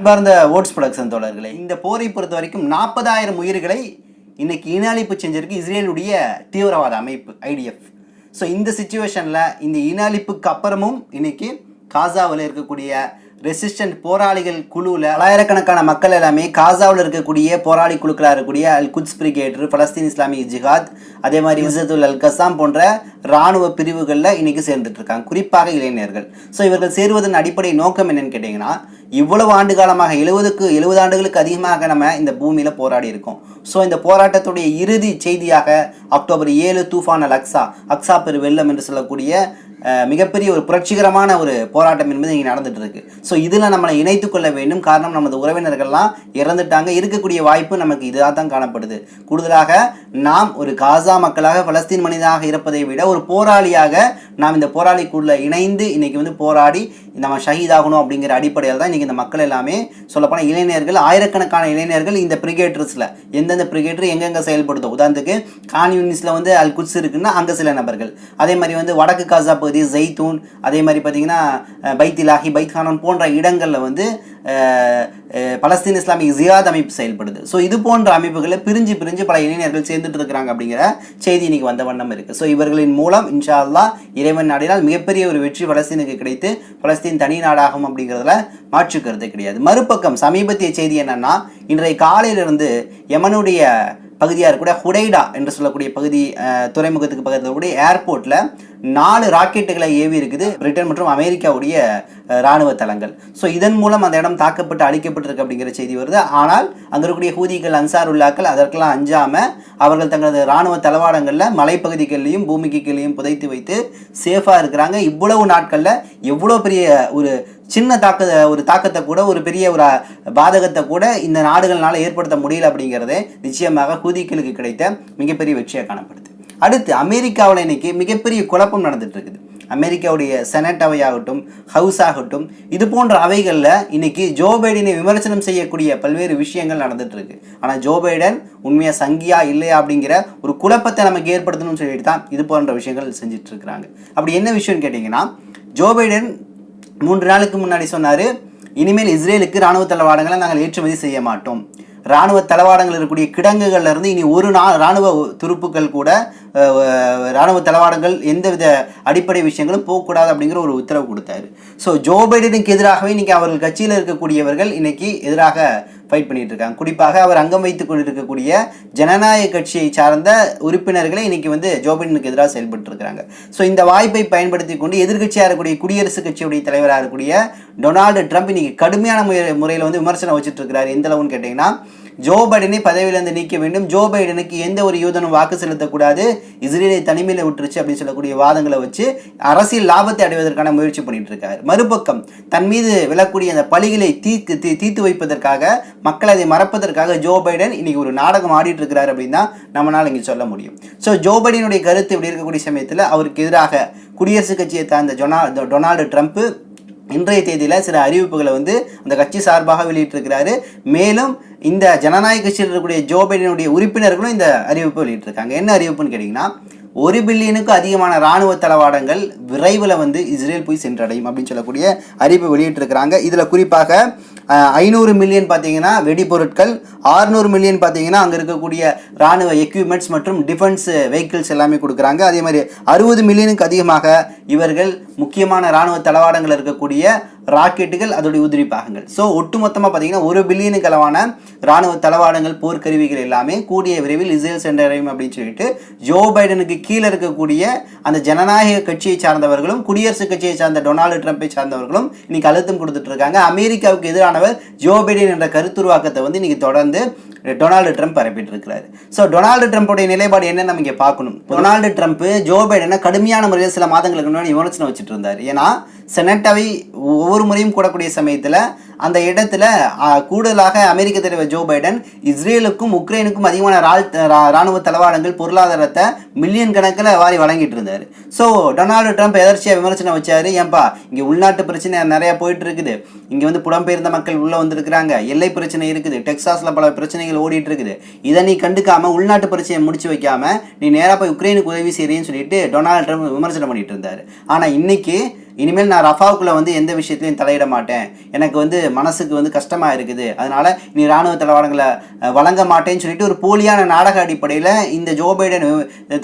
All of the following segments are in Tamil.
அன்பார்ந்த ஓட்ஸ் ப்ரொடக்ஷன் தோழர்களே இந்த போரை பொறுத்த வரைக்கும் நாற்பதாயிரம் உயிர்களை இன்னைக்கு இனாளிப்பு செஞ்சிருக்கு இஸ்ரேலுடைய தீவிரவாத அமைப்பு ஐடிஎஃப் ஸோ இந்த சுச்சுவேஷனில் இந்த இனாளிப்புக்கு அப்புறமும் இன்னைக்கு காசாவில் இருக்கக்கூடிய ரெசிஸ்டன்ட் போராளிகள் குழுவில் பலாயிரக்கணக்கான மக்கள் எல்லாமே காசாவில் இருக்கக்கூடிய போராளி குழுக்களாக இருக்கக்கூடிய அல் குட்ஸ் பிரிகேட்ரு பலஸ்தீன் இஸ்லாமிக் ஜிஹாத் அதே மாதிரி இசத்துல் அல் கசாம் போன்ற இராணுவ பிரிவுகளில் இன்றைக்கி சேர்ந்துட்டு இருக்காங்க குறிப்பாக இளைஞர்கள். ஸோ இவர்கள் சேருவதன் அடிப்படை நோக்கம் என்னன்னு கேட்டிங்கன்னா இவ்வளவு ஆண்டு காலமாக எழுபதுக்கு எழுபது ஆண்டுகளுக்கு அதிகமாக நம்ம இந்த பூமியில் போராடி இருக்கோம். ஸோ இந்த போராட்டத்துடைய இறுதி செய்தியாக அக்டோபர் ஏழு தூஃபான் அல் அக்ஸா அக்ஸா பெரு வெள்ளம் என்று சொல்லக்கூடிய மிகப்பெரிய ஒரு புரட்சிகரமான ஒரு போராட்டம் என்பது இங்கே நடந்துட்டு இருக்கு ஸோ இதில் நம்மளை இணைத்து கொள்ள வேண்டும். காரணம் நமது உறவினர்கள்லாம் இறந்துட்டாங்க. இருக்கக்கூடிய வாய்ப்பு நமக்கு இதாக தான் காணப்படுது. கூடுதலாக நாம் ஒரு காசா மக்களாக பலஸ்தீன் மனிதனாக இருப்பதை விட ஒரு போராளியாக நாம் இந்த போராளிக்குள்ள இணைந்து இன்னைக்கு வந்து போராடி நம்ம ஷஹீதாகணும் அப்படிங்கிற அடிப்படையில் தான் இன்றைக்கி இந்த மக்கள் எல்லாமே சொல்லப்போனால் இளைஞர்கள் ஆயிரக்கணக்கான இளைஞர்கள் இந்த பிரிகேட்டர்ஸில் எந்தெந்த பிரிகேட்டர் எங்கெங்கே செயல்படுதோ. உதாரணத்துக்கு கான் யூனிஸில் வந்து அல் குட்ஸ் இருக்குன்னா அங்கே சில நபர்கள். அதே மாதிரி வந்து வடக்கு காசா பகுதி ஜெய்தூன் அதே மாதிரி பார்த்திங்கன்னா பைத்திலாகி பைத்திலாஹி பைத்கானன் போன்ற இடங்களில் வந்து பலஸ்தீன் இஸ்லாமிக் ஜியாத் அமைப்பு செயல்படுது. ஸோ இது போன்ற அமைப்புகளை பிரிஞ்சு பிரிஞ்சு பல இளைஞர்கள் சேர்ந்துட்டு இருக்கிறாங்க அப்படிங்கிற செய்தி இன்னைக்கு வந்த வண்ணம் இருக்குது ஸோ இவர்களின் மூலம் இன்ஷா அல்லா இறைவன் நாடினால் மிகப்பெரிய ஒரு வெற்றி பலஸ்தீனுக்கு கிடைத்து பலஸ்தீன் தனி நாடாகும் அப்படிங்கிறதுல மாற்று கருத்து கிடையாது. மறுபக்கம் சமீபத்திய செய்தி என்னன்னா இன்றைய காலையிலிருந்து யமனுடைய பகுதியாக இருக்கக்கூடிய ஹுடைடா என்று சொல்லக்கூடிய பகுதி துறைமுகத்துக்கு பக்கத்தில் இருக்கக்கூடிய ஏர்போர்ட்டில் நாலு ராக்கெட்டுகளை ஏவி இருக்குது பிரிட்டன் மற்றும் அமெரிக்காவுடைய ராணுவ தளங்கள். ஸோ இதன் மூலம் அந்த இடம் தாக்கப்பட்டு அழிக்கப்பட்டிருக்கு அப்படிங்கிற செய்தி வருது. ஆனால் அங்கே இருக்கக்கூடிய ஹூதிகள் அன்சாருல்லாக்கள் அதற்கெல்லாம் அஞ்சாமல் அவர்கள் தங்களது ராணுவ தளவாடங்களில் மலைப்பகுதிகள்லையும் பூமிக்கு கீழையும் புதைத்து வைத்து சேஃபாக இருக்கிறாங்க. இவ்வளவு நாட்களில் எவ்வளோ பெரிய ஒரு சின்ன தாக்க ஒரு தாக்கத்தை கூட ஒரு பெரிய ஒரு பாதகத்தை கூட இந்த நாடுகள்னால் ஏற்படுத்த முடியல அப்படிங்கிறதே நிச்சயமாக ஹூதிகளுக்கு கிடைத்த மிகப்பெரிய வெற்றியாக காணப்படுது. அடுத்து அமெரிக்காவில் இன்னைக்கு மிகப்பெரிய குழப்பம் நடந்துட்டு இருக்குது அமெரிக்காவுடைய செனட் அவையாகட்டும் ஹவுஸ் ஆகட்டும் இது போன்ற அவைகளில் இன்னைக்கு ஜோ பைடனை விமர்சனம் செய்யக்கூடிய பல்வேறு விஷயங்கள் நடந்துட்டு இருக்கு ஆனால் ஜோ பைடன் உண்மையாக சங்கியா இல்லையா அப்படிங்கிற ஒரு குழப்பத்தை நமக்கு ஏற்படுத்தணும்னு சொல்லிட்டு தான் இது போன்ற விஷயங்கள் செஞ்சுட்டு இருக்கிறாங்க அப்படி என்ன விஷயம்னு கேட்டிங்கன்னா ஜோ பைடன் மூன்று நாளுக்கு முன்னாடி சொன்னார் இனிமேல் இஸ்ரேலுக்கு ராணுவ தளவாடங்களை நாங்கள் ஏற்றுமதி செய்ய மாட்டோம். ராணுவ தளவாடங்கள் இருக்கக்கூடிய கிடங்குகள்ல இருந்து இனி ஒரு நா ராணுவ துருப்புக்கள் கூட இராணுவ ராணுவ தளவாடங்கள் எந்தவித அடிப்படை விஷயங்களும் போகக்கூடாது அப்படிங்கிற ஒரு உத்தரவு கொடுத்தாரு. ஸோ ஜோ பைடனுக்கு எதிராகவே இன்னைக்கு அவர்கள் கட்சியில் இருக்கக்கூடியவர்கள் இன்னைக்கு எதிராக ஃபைட் பண்ணிட்டு இருக்காங்க குறிப்பாக அவர் அங்கம் வைத்துக் கொண்டிருக்கக்கூடிய ஜனநாயக கட்சியை சார்ந்த உறுப்பினர்களே இன்னைக்கு வந்து ஜோபிடனுக்கு எதிராக செயல்பட்டு இருக்காங்க ஸோ இந்த வாய்ப்பை பயன்படுத்தி கொண்டு எதிர்க்கட்சியாக இருக்கக்கூடிய குடியரசுக் கட்சியுடைய தலைவராக இருக்கக்கூடிய டொனால்டு ட்ரம்ப் இன்னைக்கு கடுமையான முறை முறையில் வந்து விமர்சனம் வச்சுட்டு இருக்கிறார் எந்த அளவுன்னு கேட்டிங்கன்னா ஜோ பைடனை பதவியிலிருந்து நீக்க வேண்டும். ஜோ பைடனுக்கு எந்த ஒரு யூதனும் வாக்கு செலுத்தக்கூடாது. இஸ்ரேலை தனிமையில் விட்டுருச்சு அப்படின்னு சொல்லக்கூடிய வாதங்களை வச்சு அரசியல் லாபத்தை அடைவதற்கான முயற்சி பண்ணிட்டு இருக்காரு மறுபக்கம் தன் மீது விழக்கூடிய அந்த பழிகளை தீர்த்து தீ தீர்த்து வைப்பதற்காக மக்கள் அதை மறப்பதற்காக ஜோ பைடன் இன்னைக்கு ஒரு நாடகம் ஆடிட்டு இருக்கிறாரு அப்படின்னு தான் இங்கே சொல்ல முடியும். ஸோ ஜோ பைடனுடைய கருத்து இப்படி இருக்கக்கூடிய சமயத்தில் அவருக்கு எதிராக குடியரசுக் கட்சியை சார்ந்த ஜொனா டொனால்டு ட்ரம்ப் இன்றைய தேதியில் சில அறிவிப்புகளை வந்து அந்த கட்சி சார்பாக வெளியிட்டிருக்கிறாரு. மேலும் இந்த ஜனநாயக கட்சியில் இருக்கக்கூடிய ஜோ பைடனுடைய உறுப்பினர்களும் இந்த அறிவிப்பு வெளியிட்டிருக்காங்க. என்ன அறிவிப்புன்னு கேட்டிங்கன்னா ஒரு பில்லியனுக்கு அதிகமான ராணுவ தளவாடங்கள் விரைவில் வந்து இஸ்ரேல் போய் சென்றடையும் அப்படின்னு சொல்லக்கூடிய அறிவிப்பு வெளியிட்டிருக்கிறாங்க. இதில் குறிப்பாக ஐநூறு மில்லியன் பார்த்தீங்கன்னா வெடிபொருட்கள் ஆறுநூறு மில்லியன் பார்த்தீங்கன்னா அங்கே இருக்கக்கூடிய ராணுவ எக்யூப்மெண்ட்ஸ் மற்றும் டிஃபென்ஸ் வெஹிக்கிள்ஸ் எல்லாமே கொடுக்குறாங்க. அதே மாதிரி அறுபது மில்லியனுக்கு அதிகமாக இவர்கள் முக்கியமான ராணுவ தளவாடங்கள் இருக்கக்கூடிய ராக்கெட்டுகள் அதோடைய உதிரி பாகங்கள். ஸோ ஒட்டுமொத்தமாக பார்த்தீங்கன்னா ஒரு பில்லியனுக்கு அளவான ராணுவ தளவாடங்கள் போர்க்கருவிகள் எல்லாமே கூடிய விரைவில் இஸ்ரேல் சென்றடையும் அப்படின்னு சொல்லிட்டு ஜோ பைடனுக்கு கீழே இருக்கக்கூடிய அந்த ஜனநாயக கட்சியை சார்ந்தவர்களும் குடியரசுக் கட்சியை சார்ந்த டொனால்டு ட்ரம்ப்பை சார்ந்தவர்களும் இன்னைக்கு அழுத்தம் கொடுத்துட்டு இருக்காங்க. அமெரிக்காவுக்கு எதிரானவர் ஜோ பைடன் என்ற கருத்துருவாக்கத்தை வந்து இன்னைக்கு தொடர்ந்து டொனால்டு ட்ரம்ப் பரப்பிட்டு இருக்கிறாரு ஸோ டொனால்டு ட்ரம்ப்புடைய நிலைப்பாடு என்ன நம்ம இங்கே பார்க்கணும். டொனால்டு ட்ரம்ப் ஜோ பைடனை கடுமையான முறையில் சில மாதங்களுக்கு முன்னாடி விமர்சனம் வச்சுட்டு இருந்தார் ஏன்னா செனட்டவை ஒவ்வொரு முறையும் கூடக்கூடிய சமயத்தில் அந்த இடத்துல கூடுதலாக அமெரிக்க தலைவர் ஜோ பைடன் இஸ்ரேலுக்கும் உக்ரைனுக்கும் அதிகமான ரால் ரா- ராணுவ தளவாடங்கள் பொருளாதாரத்தை மில்லியன் கணக்கில் வாரி வழங்கிட்டு இருந்தார் ஸோ டொனால்டு ட்ரம்ப் எதர்ச்சியாக விமர்சனம் வச்சார்? ஏன்பா இங்கே உள்நாட்டு பிரச்சனை நிறையா போயிட்டு இருக்குது இங்கே வந்து புலம்பெயர்ந்த மக்கள் உள்ளே வந்திருக்கிறாங்க. எல்லை பிரச்சனை இருக்குது. டெக்சாஸில் பல பிரச்சனைகள் ஓடிட்டு இருக்குது இதை நீ கண்டுக்காம உள்நாட்டு பிரச்சனையை முடிச்சு வைக்காம நீ நேராக போய் உக்ரைனுக்கு உதவி செய்கிறேன்னு சொல்லிட்டு டொனால்டு ட்ரம்ப் விமர்சனம் பண்ணிட்டு இருந்தார். ஆனால் இன்னைக்கு இனிமேல் நான் ரஃபாவுக்குள்ள வந்து எந்த விஷயத்துலையும் தலையிட மாட்டேன். எனக்கு வந்து மனசுக்கு வந்து கஷ்டமாக இருக்குது. அதனால நீ ராணுவ தளவாடங்களை வழங்க மாட்டேன்னு சொல்லிட்டு ஒரு போலியான நாடக அடிப்படையில் இந்த ஜோ பைடன்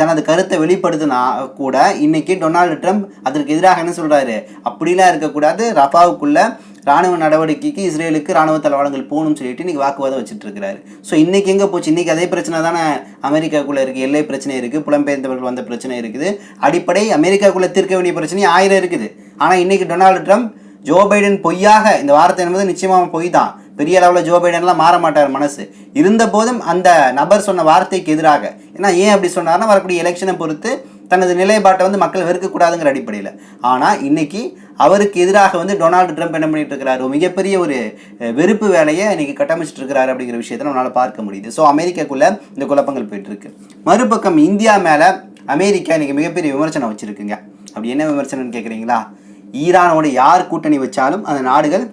தனது கருத்தை வெளிப்படுத்தினா கூட இன்னைக்கு டொனால்டு ட்ரம்ப் அதற்கு எதிராக என்ன சொல்கிறாரு அப்படிலாம் இருக்கக்கூடாது. ரஃபாவுக்குள்ளே ராணுவ நடவடிக்கைக்கு இஸ்ரேலுக்கு ராணுவ தளவாடங்கள் போகணும்னு சொல்லிட்டு இன்றைக்கி வாக்குவாதம் வச்சுட்டு இருக்கிறாரு ஸோ இன்னைக்கு எங்கே போச்சு? இன்னைக்கு அதே பிரச்சனை தானே அமெரிக்காக்குள்ளே இருக்குது எல்லை பிரச்சனை இருக்குது புலம்பெயர்ந்தவர்கள் வந்த பிரச்சனை இருக்குது. அடிப்படை அமெரிக்காக்குள்ளே தீர்க்க வேண்டிய பிரச்சனை ஆயிரம் இருக்குது. ஆனால் இன்றைக்கி டொனால்டு ட்ரம்ப் ஜோ பைடன் பொய்யாக இந்த வார்த்தை என்பது நிச்சயமாக பொய் தான். பெரிய அளவில் ஜோ பைடன்லாம் மாற மாட்டார் மனசு. இருந்த போதும் அந்த நபர் சொன்ன வார்த்தைக்கு எதிராக ஏன்னா ஏன் அப்படி சொன்னார்னா வரக்கூடிய எலெக்ஷனை பொறுத்து தனது நிலைப்பாட்டை வந்து மக்கள் வெறுக்கக்கூடாதுங்கிற அடிப்படையில். ஆனால் இன்னைக்கு அவருக்கு எதிராக வந்து டொனால்டு ட்ரம்ப் என்ன பண்ணிட்டு இருக்கிறாரு மிகப்பெரிய ஒரு வெறுப்பு வேலையை இன்னைக்கு கட்டமைச்சிட்டு இருக்கிறாரு அப்படிங்கிற விஷயத்தை நம்மளால் பார்க்க முடியுது. ஸோ அமெரிக்காக்குள்ள இந்த குழப்பங்கள் போயிட்டு இருக்கு மறுபக்கம் இந்தியா மேலே அமெரிக்கா இன்னைக்கு மிகப்பெரிய விமர்சனம் வச்சிருக்குங்க. அப்படி என்ன விமர்சனம்னு கேட்குறீங்களா ஈரானோட யார் கூட்டணி வச்சாலும் அந்த நாடுகள்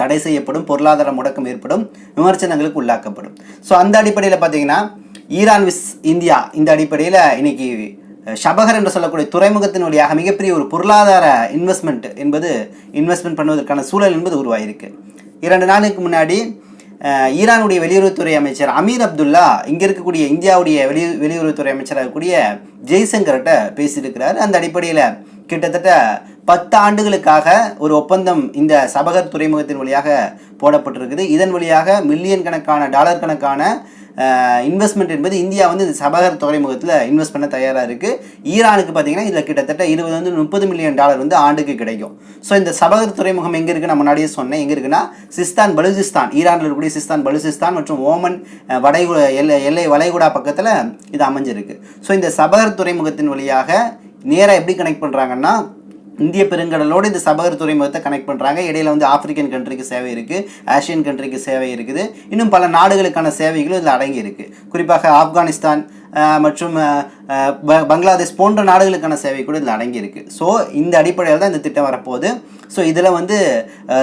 தடை செய்யப்படும் பொருளாதார முடக்கம் ஏற்படும் விமர்சனங்களுக்கு உள்ளாக்கப்படும். ஸோ அந்த அடிப்படையில் பார்த்தீங்கன்னா ஈரான் விஸ் இந்தியா இந்த அடிப்படையில் இன்னைக்கு ஷபகர் என்று சொல்லக்கூடிய துறைமுகத்தின் வழியாக மிகப்பெரிய ஒரு பொருளாதார இன்வெஸ்ட்மெண்ட் என்பது இன்வெஸ்ட்மெண்ட் பண்ணுவதற்கான சூழல் என்பது உருவாகியிருக்கு இரண்டு நாளுக்கு முன்னாடி ஈரானுடைய வெளியுறவுத்துறை அமைச்சர் அமீர் அப்துல்லா இங்கே இருக்கக்கூடிய இந்தியாவுடைய வெளி வெளியுறவுத்துறை அமைச்சராக இருக்கக்கூடிய ஜெய்சங்கர்கிட்ட பேசியிருக்கிறார். அந்த அடிப்படையில் கிட்டத்தட்ட பத்து ஆண்டுகளுக்காக ஒரு ஒப்பந்தம் இந்த சபகர் துறைமுகத்தின் வழியாக போடப்பட்டிருக்குது. இதன் வழியாக மில்லியன் கணக்கான டாலர் கணக்கான இன்வெஸ்ட்மெண்ட் என்பது இந்தியா வந்து இந்த சபகர் துறைமுகத்தில் இன்வெஸ்ட் பண்ண தயாராக இருக்குது ஈரானுக்கு பார்த்தீங்கன்னா இதில் கிட்டத்தட்ட இருபது வந்து முப்பது மில்லியன் டாலர் வந்து ஆண்டுக்கு கிடைக்கும். ஸோ இந்த சபகர் துறைமுகம் எங்கே இருக்குன்னு நான் முன்னாடியே சொன்னேன். எங்கே இருக்குன்னா சிஸ்தான் பலுசிஸ்தான். ஈரானில் இருக்கக்கூடிய சிஸ்தான் பலுசிஸ்தான் மற்றும் ஓமன் அஹ், வடைகுடா எல்லை எல்லை வளைகுடா பக்கத்தில் இது அமைஞ்சிருக்கு. ஸோ இந்த சபகர் துறைமுகத்தின் வழியாக நேராக எப்படி கனெக்ட் பண்ணுறாங்கன்னா இந்திய பெருங்கடலோடு இந்த சபகர் துறைமுகத்தை கனெக்ட் பண்ணுறாங்க இடையில வந்து ஆப்பிரிக்கன் கண்ட்ரிக்கு சேவை இருக்குது ஆசியன் கண்ட்ரிக்கு சேவை இருக்குது. இன்னும் பல நாடுகளுக்கான சேவைகளும் இதில் அடங்கி இருக்குது குறிப்பாக ஆப்கானிஸ்தான் மற்றும் ப- பங்களாதேஷ் போன்ற நாடுகளுக்கான சேவை கூட இதில் அடங்கியிருக்கு. ஸோ இந்த அடிப்படையில் தான் இந்த திட்டம் வரப்போகுது. ஸோ இதில் வந்து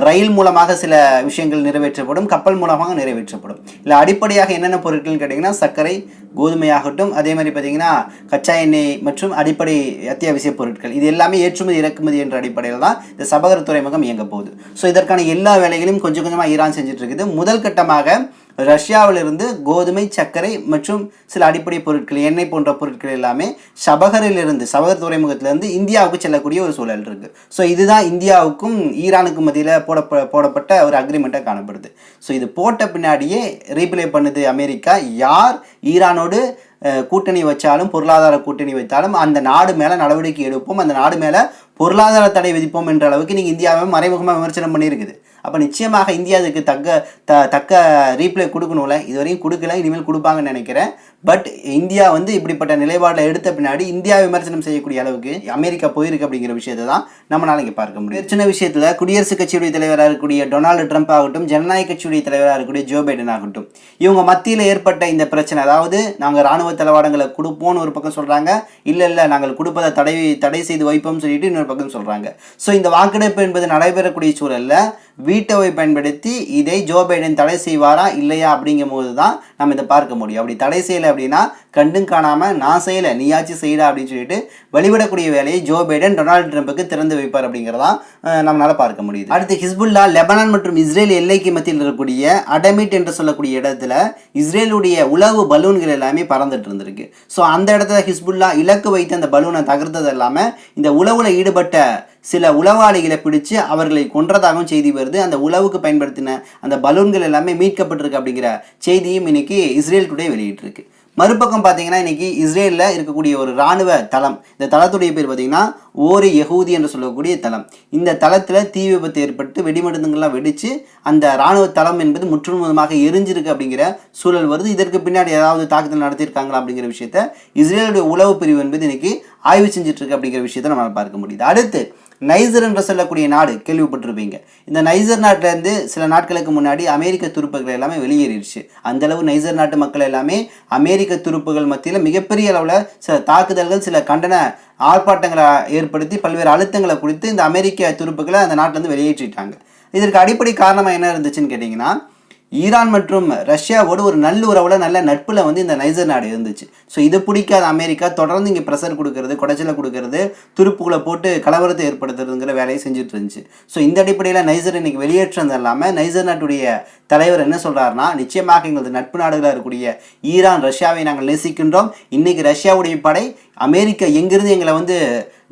ரயில் மூலமாக சில விஷயங்கள் நிறைவேற்றப்படும் கப்பல் மூலமாக நிறைவேற்றப்படும். இல்லை அடிப்படையாக என்னென்ன பொருட்கள்னு கேட்டிங்கன்னா சர்க்கரை கோதுமையாகட்டும் அதே மாதிரி பார்த்தீங்கன்னா கச்சா எண்ணெய் மற்றும் அடிப்படை அத்தியாவசிய பொருட்கள். இது எல்லாமே ஏற்றுமதி இறக்குமதி என்ற அடிப்படையில் தான் இந்த சபகர் துறைமுகம் இயங்க போகுது. ஸோ இதற்கான எல்லா வேலைகளையும் கொஞ்சம் கொஞ்சமாக ஈரான் செஞ்சுட்டு இருக்குது. முதல் கட்டமாக ரஷ்யாவிலிருந்து கோதுமை சர்க்கரை மற்றும் சில அடிப்படை பொருட்கள் எண்ணெய் போன்ற பொருட்கள் எல்லாமே சபகரிலிருந்து சபகர் துறைமுகத்திலிருந்து இந்தியாவுக்கு செல்லக்கூடிய ஒரு சூழல் இருக்குது ஸோ இதுதான் இந்தியாவுக்கும் ஈரானுக்கும் மத்தியில் போட போடப்பட்ட ஒரு அக்ரிமெண்ட்டாக காணப்படுது. ஸோ இது போட்ட பின்னாடியே ரீப்ளே பண்ணுது அமெரிக்கா. யார் ஈரானோடு கூட்டணி வச்சாலும் பொருளாதார கூட்டணி வைத்தாலும் அந்த நாடு மேலே நடவடிக்கை எடுப்போம். அந்த நாடு மேலே பொருளாதார தடை விதிப்போம் என்ற அளவுக்கு நீங்கள் இந்தியாவை மறைமுகமாக விமர்சனம் பண்ணியிருக்குது. அப்போ நிச்சயமாக இந்தியா அதுக்கு தக்க த தக்க ரீப்ளை கொடுக்கணும்ல. இதுவரையும் கொடுக்கல இனிமேல் கொடுப்பாங்கன்னு நினைக்கிறேன். பட் இந்தியா வந்து இப்படிப்பட்ட நிலைப்பாடில் எடுத்த பின்னாடி இந்தியா விமர்சனம் செய்யக்கூடிய அளவுக்கு அமெரிக்கா போயிருக்கு அப்படிங்கிற விஷயத்தை தான் நம்மளால் இங்கே பார்க்க முடியும் சின்ன விஷயத்தில் குடியரசுக் கட்சியுடைய தலைவராக இருக்கக்கூடிய டொனால்டு ட்ரம்ப் ஆகட்டும் ஜனநாயக கட்சியுடைய தலைவராக இருக்கக்கூடிய ஜோ பைடன் ஆகட்டும் இவங்க மத்தியில் ஏற்பட்ட இந்த பிரச்சனை அதாவது நாங்கள் ராணுவ தளவாடங்களை கொடுப்போம்னு ஒரு பக்கம் சொல்கிறாங்க இல்லை இல்லை நாங்கள் கொடுப்பதை தடை தடை செய்து வைப்போம்னு சொல்லிட்டு இன்னொரு பக்கம் சொல்கிறாங்க ஸோ இந்த வாக்கெடுப்பு என்பது நடைபெறக்கூடிய சூழலில் வீட்டோவை பயன்படுத்தி இதை ஜோ பைடன் தடை செய்வாரா இல்லையா அப்படிங்கும் போது தான் நம்ம இதை பார்க்க முடியும். அப்படி தடை செய்யலை அப்படின்னா கண்டும் காணாமல் நான் செய்யலை நீயாச்சும் செய்யடா அப்படின்னு சொல்லிட்டு வெளிவிடக்கூடிய வேலையை ஜோ பைடன் டொனால்டு ட்ரம்ப்புக்கு திறந்து வைப்பார் அப்படிங்கிறதா நம்மளால் பார்க்க முடியுது. அடுத்து ஹிஸ்புல்லா லெபனான் மற்றும் இஸ்ரேல் எல்லைக்கு மத்தியில் இருக்கக்கூடிய அடமிட் என்று சொல்லக்கூடிய இடத்துல இஸ்ரேலுடைய உளவு பலூன்கள் எல்லாமே பறந்துட்டு இருந்திருக்கு. ஸோ அந்த இடத்துல ஹிஸ்புல்லா இலக்கு வைத்து அந்த பலூனை தகர்த்தது இல்லாமல் இந்த உளவுல ஈடுபட்ட சில உளவாளிகளை பிடிச்சு அவர்களை கொன்றதாகவும் செய்தி வருது. அந்த உளவுக்கு பயன்படுத்தின அந்த பலூன்கள் எல்லாமே மீட்கப்பட்டிருக்கு அப்படிங்கிற செய்தியும் இன்னைக்கு இஸ்ரேல் டுடே வெளியிட்டிருக்கு. மறுபக்கம் பார்த்தீங்கன்னா இன்னைக்கு இஸ்ரேலில் இருக்கக்கூடிய ஒரு இராணுவ தளம். இந்த தளத்துடைய பேர் பார்த்தீங்கன்னா ஓரி யகூதி என்று சொல்லக்கூடிய தளம். இந்த தளத்தில் தீ விபத்து ஏற்பட்டு வெடிமருந்துங்கள்லாம் வெடித்து அந்த இராணுவ தளம் என்பது முற்றுமுதமாக எரிஞ்சிருக்கு அப்படிங்கிற சூழல் வருது. இதற்கு பின்னாடி ஏதாவது தாக்குதல் நடத்தியிருக்காங்களா அப்படிங்கிற விஷயத்த இஸ்ரேலுடைய உளவு பிரிவு என்பது இன்னைக்கு ஆய்வு செஞ்சிட்ருக்கு அப்படிங்கிற விஷயத்தை நம்மளால் பார்க்க முடியுது. அடுத்து நைசர் என்று சொல்லக்கூடிய நாடு கேள்விப்பட்டிருப்பீங்க. இந்த நைசர் நாட்டிலேருந்து சில நாட்களுக்கு முன்னாடி அமெரிக்க துருப்புகள் எல்லாமே வெளியேறிடுச்சு. அந்தளவு நைசர் நாட்டு மக்கள் எல்லாமே அமெரிக்க துருப்புகள் மத்தியில் மிகப்பெரிய அளவில் சில தாக்குதல்கள் சில கண்டன ஆர்ப்பாட்டங்களை ஏற்படுத்தி பல்வேறு அழுத்தங்களை குறித்து இந்த அமெரிக்க துருப்புகளை அந்த நாட்டிலேருந்து வெளியேற்றிட்டாங்க. இதற்கு அடிப்படை காரணமாக என்ன இருந்துச்சுன்னு கேட்டிங்கன்னா ஈரான் மற்றும் ரஷ்யாவோட ஒரு நல்லுறவில் நல்ல நட்பில் வந்து இந்த நைஜர் நாடு இருந்துச்சு. ஸோ இது பிடிக்காத அமெரிக்கா தொடர்ந்து இங்கே ப்ரெஷர் கொடுக்கறது குடைச்சலை கொடுக்கறது துருப்புகளை போட்டு கலவரத்தை ஏற்படுத்துறதுங்கிற வேலையை செஞ்சுட்டு இருந்துச்சு. ஸோ இந்த அடிப்படையில் நைஜர் இன்னைக்கு வெளியேற்றது இல்லாமல் நைஜர் நாட்டுடைய தலைவர் என்ன சொல்கிறாருன்னா நிச்சயமாக எங்களது நட்பு நாடுகளாக இருக்கக்கூடிய ஈரான் ரஷ்யாவை நாங்கள் நேசிக்கின்றோம். இன்றைக்கி ரஷ்யாவுடைய படை அமெரிக்கா எங்கேருந்து எங்களை வந்து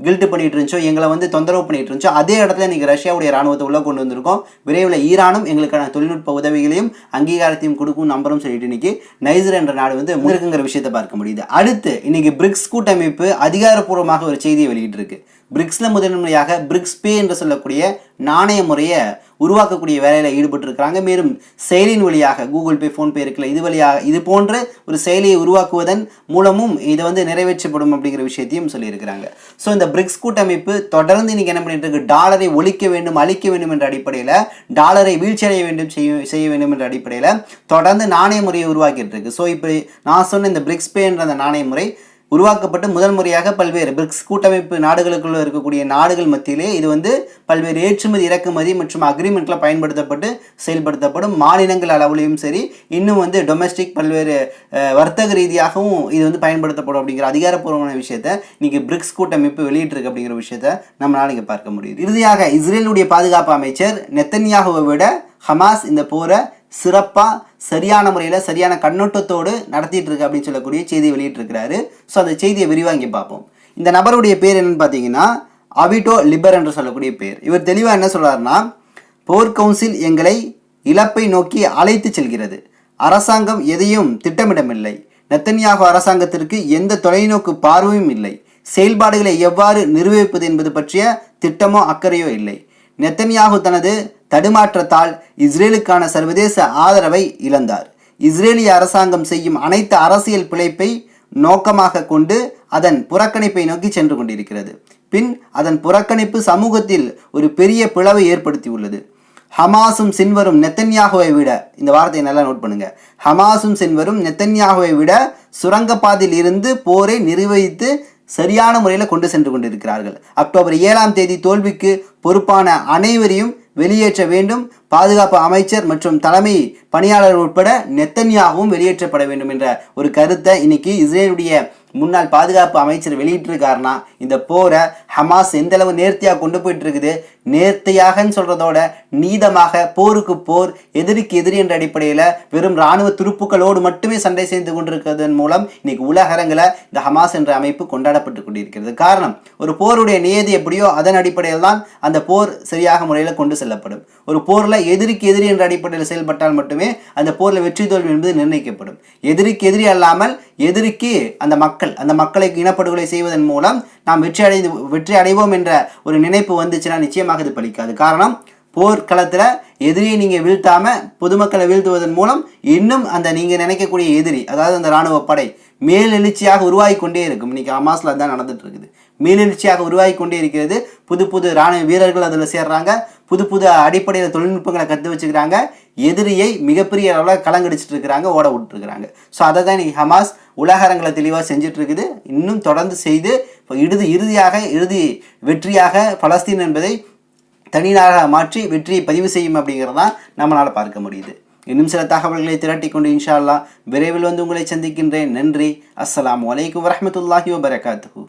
கில்ட்டு பண்ணிட்டு இருந்துச்சோ எங்களை வந்து தொந்தரவு பண்ணிட்டு இருந்துச்சோ அதே இடத்துல இன்றைக்கி ரஷ்யாவுடைய ராணுவத்தை உள்ளே கொண்டு வந்திருக்கோம். விரைவில் ஈரானும் எங்களுக்கான தொழில்நுட்ப உதவிகளையும் அங்கீகாரத்தையும் கொடுக்கும் நம்பரும் சொல்லிட்டு இன்னைக்கு நைஜர் என்ற நாடு வந்து முன்னிருக்குங்கிற விஷயத்தை பார்க்க முடியுது. அடுத்து இன்னைக்கு பிரிக்ஸ் கூட்டமைப்பு அதிகாரப்பூர்வமாக ஒரு செய்தியை வெளியிட்டிருக்கு. பிரிக்ஸில் முதன்முறையாக பிரிக்ஸ் பே என்று சொல்லக்கூடிய நாணய முறையை உருவாக்கக்கூடிய வேலையில் ஈடுபட்டிருக்கிறாங்க. மேலும் செயலியின் வழியாக கூகுள் பே ஃபோன்பே இருக்குல்ல இது வழியாக இது போன்ற ஒரு செயலியை உருவாக்குவதன் மூலமும் இதை வந்து நிறைவேற்றப்படும் அப்படிங்கிற விஷயத்தையும் சொல்லியிருக்கிறாங்க. ஸோ இந்த பிரிக்ஸ் கூட்டமைப்பு தொடர்ந்து இன்றைக்கி என்ன பண்ணிட்டு இருக்கு? டாலரை ஒழிக்க வேண்டும் அழிக்க வேண்டும் என்ற அடிப்படையில் டாலரை வீழ்ச்சியடைய வேண்டும் செய்ய செய்ய வேண்டும் என்ற அடிப்படையில் தொடர்ந்து நாணய முறையை உருவாக்கிட்டு இருக்கு. ஸோ இப்போ நான் சொன்ன இந்த பிரிக்ஸ் பே என்ற அந்த நாணய முறை உருவாக்கப்பட்டு முதல் முறையாக பல்வேறு பிரிக்ஸ் கூட்டமைப்பு நாடுகளுக்குள்ள இருக்கக்கூடிய நாடுகள் மத்தியிலே இது வந்து பல்வேறு ஏற்றுமதி இறக்குமதி மற்றும் அக்ரிமெண்ட்டில் பயன்படுத்தப்பட்டு செயல்படுத்தப்படும் மாநிலங்கள் அளவுலையும் சரி இன்னும் வந்து டொமஸ்டிக் பல்வேறு வர்த்தக ரீதியாகவும் இது வந்து பயன்படுத்தப்படும் அப்படிங்கிற அதிகாரப்பூர்வமான விஷயத்த இன்னைக்கு பிரிக்ஸ் கூட்டமைப்பு வெளியிட்டிருக்கு அப்படிங்கிற விஷயத்த நம்மளால் இங்கே பார்க்க முடியுது. இறுதியாக இஸ்ரேலுடைய பாதுகாப்பு அமைச்சர் நெத்தன்யாகுவை விட ஹமாஸ் இந்த போரை சிறப்பாக சரியான முறையில் சரியான கண்ணோட்டத்தோடு நடத்திட்டு இருக்கு அப்படின்னு சொல்லக்கூடிய செய்தியை வெளியிட்டிருக்கிறாரு. ஸோ அந்த செய்தியை விரிவாக இங்கே பார்ப்போம். இந்த நபருடைய பேர் என்னன்னு பார்த்தீங்கன்னா அவிட்டோ லிபர் என்று சொல்லக்கூடிய பேர். இவர் தெளிவாக என்ன சொல்கிறாருன்னா போர் கவுன்சில் எங்களை இழப்பை நோக்கி அழைத்து செல்கிறது. அரசாங்கம் எதையும் திட்டமிடமில்லை நெத்தன்யாகு அரசாங்கத்திற்கு எந்த தொலைநோக்கு பார்வையும் இல்லை. செயல்பாடுகளை எவ்வாறு நிர்வகிப்பது என்பது பற்றிய திட்டமோ அக்கறையோ இல்லை. நெத்தனியாகு தனது தடுமாற்றத்தால் இஸ்ரேலுக்கான சர்வதேச ஆதரவை இழந்தார். இஸ்ரேலிய அரசாங்கம் செய்யும் அனைத்து அரசியல் பிழைப்பை நோக்கமாக கொண்டு அதன் புறக்கணிப்பை நோக்கி சென்று கொண்டிருக்கிறது. பின் அதன் புறக்கணிப்பு சமூகத்தில் ஒரு பெரிய பிளவை ஏற்படுத்தியுள்ளது. ஹமாஸும் சின்வரும் நெத்தன்யாகுவை விட இந்த வார்த்தையை நல்லா நோட் பண்ணுங்க. ஹமாஸும் சின்வரும் நெத்தன்யாகுவை விட சுரங்கப்பாதையில் இருந்து போரை நிர்வகித்து சரியான முறையில் கொண்டு சென்று கொண்டிருக்கிறார்கள். அக்டோபர் ஏழாம் தேதி தோல்விக்கு பொறுப்பான அனைவரையும் வெளியேற்ற வேண்டும். பாதுகாப்பு அமைச்சர் மற்றும் தலைமை பணியாளர் உட்பட நெத்தன்யாகவும் வெளியேற்றப்பட வேண்டும் என்ற ஒரு கருத்தை இன்னைக்கு இஸ்ரேலுடைய முன்னாள் பாதுகாப்பு அமைச்சர் வெளியிட்டிருக்காருன்னா இந்த போரை ஹமாஸ் எந்த அளவு நேர்த்தியாக கொண்டு போயிட்டு இருக்குது நேர்த்தியாகன்னு சொல்றதோட நீதமாக போருக்கு போர் எதிரிக்கு எதிரி என்ற அடிப்படையில் வெறும் இராணுவ துருப்புக்களோடு மட்டுமே சண்டை செய்து கொண்டிருக்கிறதன் மூலம் இன்னைக்கு உலகரங்களை இந்த ஹமாஸ் என்ற அமைப்பு கொண்டாடப்பட்டு கொண்டிருக்கிறது. காரணம் ஒரு போருடைய நியதி எப்படியோ அதன் அடிப்படையில் தான் அந்த போர் சரியாக முறையில் கொண்டு செல்லப்படும். ஒரு போரில் எதிரிக்கு எதிரி என்ற அடிப்படையில் செயல்பட்டால் மட்டுமே அந்த போரில் வெற்றி தோல்வி என்பது நிர்ணயிக்கப்படும். எதிரிக்கு எதிரி அல்லாமல் எதிரிக்கு அந்த மக்கள் அந்த மக்களை இனப்படுகொலை செய்வதன் மூலம் நாம் வெற்றி அடைந்து வெற்றி அடைவோம் என்ற ஒரு நினைப்பு வந்துச்சுன்னா நிச்சயமாக இது பலிக்காது. காரணம் போர்க்களத்தில் எதிரியை நீங்கள் வீழ்த்தாம பொதுமக்களை வீழ்த்துவதன் மூலம் இன்னும் அந்த நீங்கள் நினைக்கக்கூடிய எதிரி அதாவது அந்த இராணுவ படை மேலெழுச்சியாக உருவாகி கொண்டே இருக்கும். இன்னைக்கு அமாஸில் தான் நடந்துட்டு இருக்குது. மேலெழுச்சியாக உருவாகி கொண்டே இருக்கிறது. புது புது இராணுவ வீரர்கள் அதில் சேர்றாங்க. புது புது அடிப்படையில் தொழில்நுட்பங்களை கற்று வச்சுக்கிறாங்க. எதிரியை மிகப்பெரிய அளவில் கலங்கடிச்சிட்டு இருக்கிறாங்க ஓட விட்டுருக்குறாங்க. ஸோ அதை தான் இன்னைக்கு ஹமாஸ் உலகரங்களை தெளிவாக செஞ்சிட்ருக்குது. இன்னும் தொடர்ந்து செய்து இப்போ இறுதி இறுதியாக இறுதி வெற்றியாக பலஸ்தீன் என்பதை தனிநாடாக மாற்றி வெற்றியை பதிவு செய்யும் அப்படிங்கிறது தான் நம்மளால் பார்க்க முடியுது. இன்னும் சில தகவல்களை திரட்டி கொண்டு இன்ஷா அல்லா விரைவில் வந்து உங்களை சந்திக்கின்றேன். நன்றி. அஸ்ஸலாமு வலைக்கம் வரமத்துல்லாஹி வபரகாத்துஹு.